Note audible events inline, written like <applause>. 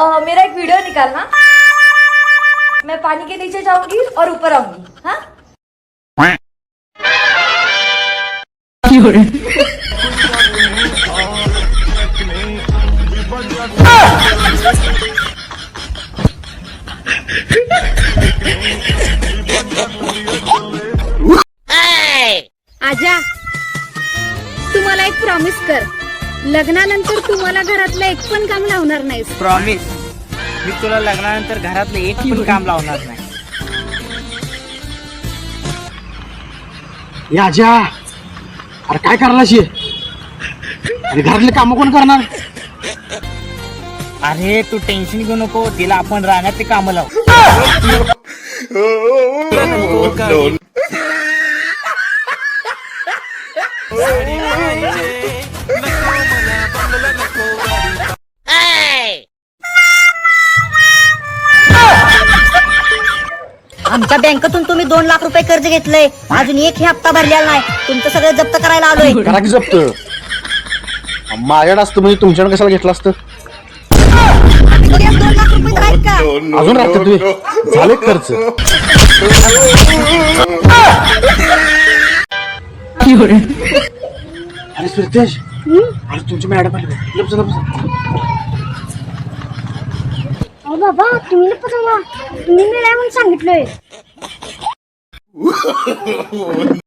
अ, मेरा एक वीडियो निकालना। मैं पानी के नीचे जाऊँगी और ऊपर आऊँगी हाँ? आजा तू मला एक प्रॉमिस कर. लग्नानंतर तू मला घरातलं एक पण काम लावणार नाहीस. प्रॉमिस मी तुला लग्नानंतर घरातलं एक पण काम लावणार नाही. या आज्या अरे काय करणार शी अरे घरातले काम कोण करणार? अरे तू टेन्शन घेऊ नको. तिला आपण राहण्यात ते कामं लावू. <laughs> आमच्या बँकेतून तुम्ही दोन लाख रुपये कर्ज घेतलंय. अजून एकही हप्ता भरलेला नाही. तुमचं सगळं जप्त करायला आलोय. करा की जप्त? माझ्याकडे असतं म्हणजे तुमच्याकडे कशाला घेतलं असतं? तुझ्याकडे दोन लाख रुपये तर आहेत का अजून राहते तुम्ही झाले खर्च अरे सुरतेश अरे तुमची मॅडम आली लपस लपस अरे बाबा तुम्ही नको सांगा तुम्ही मी नाही म्हणून सांगितलंय. <laughs>